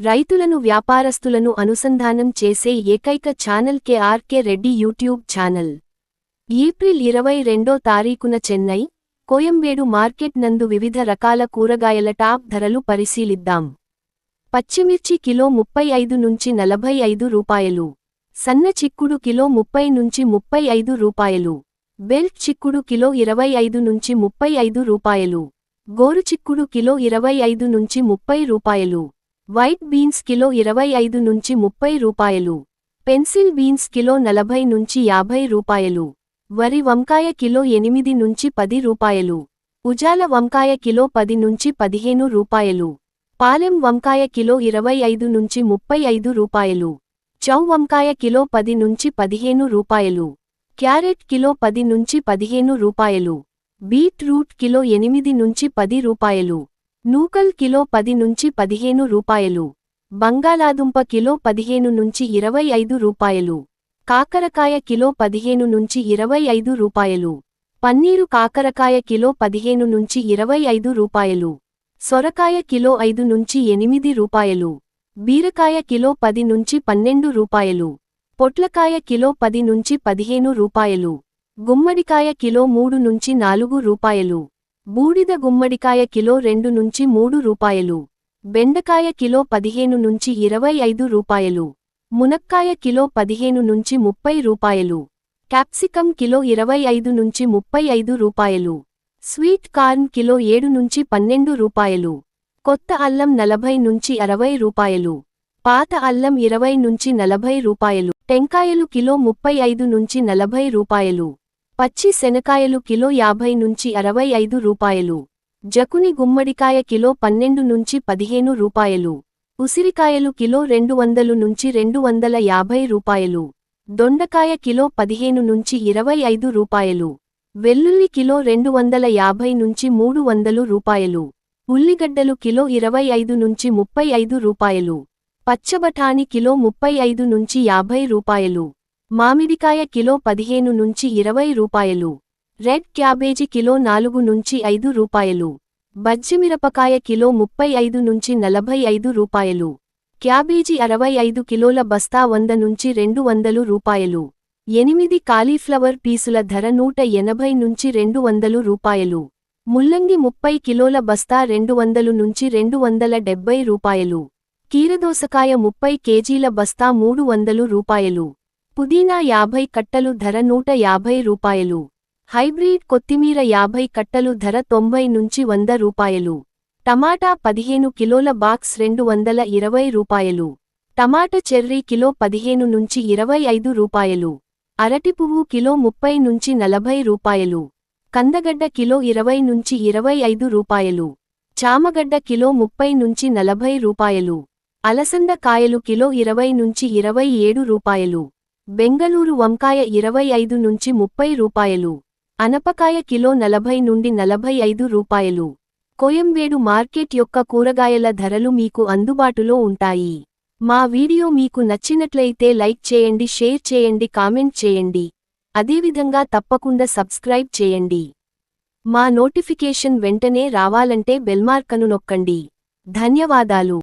రైతులను వ్యాపారస్తులను అనుసంధానం చేసే ఏకైక channel KRK Reddy YouTube channel. April ఇరవై రెండో తారీఖున చెన్నై కోయంబేడు మార్కెట్ నందు వివిధ రకాల కూరగాయల టాప్ ధరలు పరిశీలిద్దాం. పచ్చిమిర్చి కిలో ముప్పై ఐదు నుంచి నలభై ఐదు రూపాయలు. సన్న చిక్కుడు కిలో ముప్పై నుంచి ముప్పై ఐదు రూపాయలు. బెల్ట్ చిక్కుడు కిలో ఇరవై ఐదు నుంచి ముప్పై ఐదు రూపాయలు. గోరు చిక్కుడు కిలో ఇరవై ఐదు నుంచి ముప్పై రూపాయలు. వైట్ బీన్స్ కిలో ఇరవై ఐదు నుంచి ముప్పై రూపాయలు. పెన్సిల్ బీన్స్ కిలో నలభై నుంచి యాభై రూపాయలు. వరి వంకాయ కిలో ఎనిమిది నుంచి పది రూపాయలు. ఉజాల వంకాయ కిలో పది నుంచి పదిహేను రూపాయలు. పాలెం వంకాయ కిలో ఇరవై ఐదు నుంచి ముప్పై ఐదు రూపాయలు. చౌ వంకాయ కిలో పది నుంచి పదిహేను రూపాయలు. క్యారెట్ కిలో పది నుంచి పదిహేను రూపాయలు. బీట్రూట్ కిలో ఎనిమిది నుంచి పది రూపాయలు. నూకల్ కిలో పది నుంచి పదిహేను రూపాయలు. బంగాళాదుంప కిలో పదిహేను నుంచి ఇరవై ఐదు రూపాయలు. కాకరకాయ కిలో పదిహేను నుంచి ఇరవై ఐదు రూపాయలు. పన్నీరు కాకరకాయ కిలో పదిహేను నుంచి ఇరవై ఐదు రూపాయలు. సొరకాయ కిలో ఐదు నుంచి ఎనిమిది రూపాయలు. బీరకాయ కిలో పది నుంచి పన్నెండు రూపాయలు. పొట్లకాయ కిలో పది నుంచి పదిహేను రూపాయలు. గుమ్మడికాయ కిలో మూడు నుంచి నాలుగు రూపాయలు. బూడిద గుమ్మడికాయ కిలో రెండు నుంచి మూడు రూపాయలు. బెండకాయ కిలో పదిహేను నుంచి ఇరవై ఐదు రూపాయలు. మునక్కాయ కిలో పదిహేను నుంచి ముప్పై రూపాయలు. క్యాప్సికం కిలో ఇరవై ఐదు నుంచి ముప్పై ఐదు రూపాయలు. స్వీట్ కార్న్ కిలో ఏడు నుంచి పన్నెండు రూపాయలు. కొత్త అల్లం నలభై నుంచి అరవై రూపాయలు. పాత అల్లం ఇరవై నుంచి నలభై రూపాయలు. టెంకాయలు కిలో ముప్పై ఐదు నుంచి నలభై రూపాయలు. పచ్చి శనకాయలు కిలో యాభై నుంచి అరవై ఐదు రూపాయలు. జకుని గుమ్మడికాయ కిలో పన్నెండు నుంచి పదిహేను రూపాయలు. ఉసిరికాయలు కిలో రెండు వందలు నుంచి రెండు వందల యాభై రూపాయలు. దొండకాయ కిలో పదిహేను నుంచి ఇరవై ఐదు రూపాయలు. వెల్లుల్లి కిలో రెండు వందల యాభై నుంచి మూడు వందలు రూపాయలు. ఉల్లిగడ్డలు కిలో ఇరవై ఐదు నుంచి ముప్పై ఐదు రూపాయలు. పచ్చబఠాని కిలో ముప్పై ఐదు నుంచి యాభై రూపాయలు. మామిడికాయ కిలో పదిహేను నుంచి ఇరవై రూపాయలు. రెడ్ క్యాబేజీ కిలో నాలుగు నుంచి ఐదు రూపాయలు. బజ్జిమిరపకాయ కిలో ముప్పై ఐదు నుంచి నలభై ఐదు రూపాయలు. క్యాబేజీ అరవై ఐదు కిలోల బస్తా వంద నుంచి రెండు వందలు రూపాయలు. ఎనిమిది కాలీఫ్లవర్ పీసుల ధర నూట ఎనభై నుంచి రెండు వందలు రూపాయలు. ముల్లంగి ముప్పై కిలోల బస్తా రెండు వందలు నుంచి రెండు వందల డెబ్బై రూపాయలు. కీరదోసకాయ ముప్పై కేజీల బస్తా మూడు వందలు రూపాయలు. పుదీనా యాభై కట్టలు ధర నూట యాభై రూపాయలు. హైబ్రిడ్ కొత్తిమీర యాభై కట్టలు ధర తొంభై నుంచి వంద రూపాయలు. టమాటా పదిహేను కిలోల బాక్స్ రెండు వందల ఇరవై రూపాయలు. టమాటా చెర్రీ కిలో పదిహేను నుంచి ఇరవై ఐదు రూపాయలు. అరటి పువ్వు కిలో ముప్పై నుంచి నలభై రూపాయలు. కందగడ్డ కిలో ఇరవై నుంచి ఇరవై ఐదు రూపాయలు. చామగడ్డ కిలో ముప్పై నుంచి నలభై రూపాయలు. అలసంద కాయలు కిలో ఇరవై నుంచి ఇరవై ఏడు రూపాయలు. బెంగళూరు వంకాయ ఇరవై ఐదు నుంచి ముప్పై రూపాయలు. అనపకాయ కిలో నలభై నుండి నలభై ఐదు రూపాయలు. కోయంబేడు మార్కెట్ యొక్క కూరగాయల ధరలు మీకు అందుబాటులో ఉంటాయి. మా వీడియో మీకు నచ్చినట్లయితే లైక్ చేయండి షేర్ చేయండి కామెంట్ చేయండి. అదేవిధంగా తప్పకుండా సబ్స్క్రైబ్ చేయండి. మా నోటిఫికేషన్ వెంటనే రావాలంటే బెల్మార్కను నొక్కండి. ధన్యవాదాలు.